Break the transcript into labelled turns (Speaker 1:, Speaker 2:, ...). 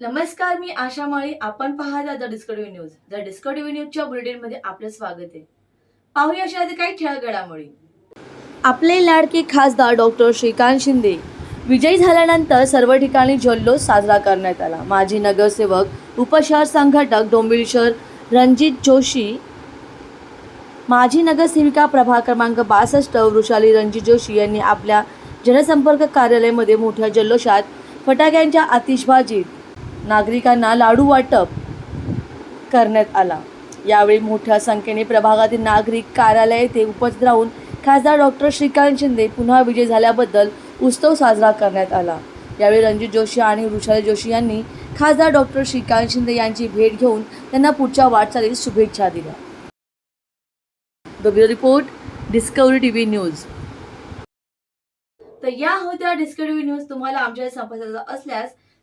Speaker 1: नमस्कार मी आशा माळी. आपण पाहता the Discovery news. The Discovery न्यूजच्या बुलेटिनमध्ये आपलं स्वागत आहे. पाहूया अशा काही ठळक घडामोडी आपले लाडके खासदार डॉक्टर श्रीकांत शिंदे विजयी झाल्यानंतर सर्व ठिकाणी जल्लोष साजरा करण्यात आला. माजी नगरसेवक उपशहर संघटक डोंबिवलीशहर रणजित जोशी माजी नगरसेविका प्रभाग क्रमांक बासष्ट वृषाली रणजित जोशी यांनी आपल्या जनसंपर्क कार्यालयामध्ये मोठ्या जल्लोषात फटाक्यांच्या आतिषबाजीत नागरिकांना लाडू वाटप करण्यात आला. यावेळी मोठ्या संख्येने प्रभागातील नागरिक कार्यालय येथे उपस्थित राहून खासदार डॉक्टर श्रीकांत शिंदे पुन्हा विजय झाल्याबद्दल उत्सव साजरा करण्यात आला. यावेळी रणजित जोशी आणि वृषाली जोशी यांनी खासदार डॉक्टर श्रीकांत शिंदे यांची भेट घेऊन त्यांना पुढच्या वाटचालीस शुभेच्छा दिल्या. Bureau report Discovery TV news तर या होत्या डिस्कवरी न्यूज तुम्हाला आमच्या संपर्काचा असल्यास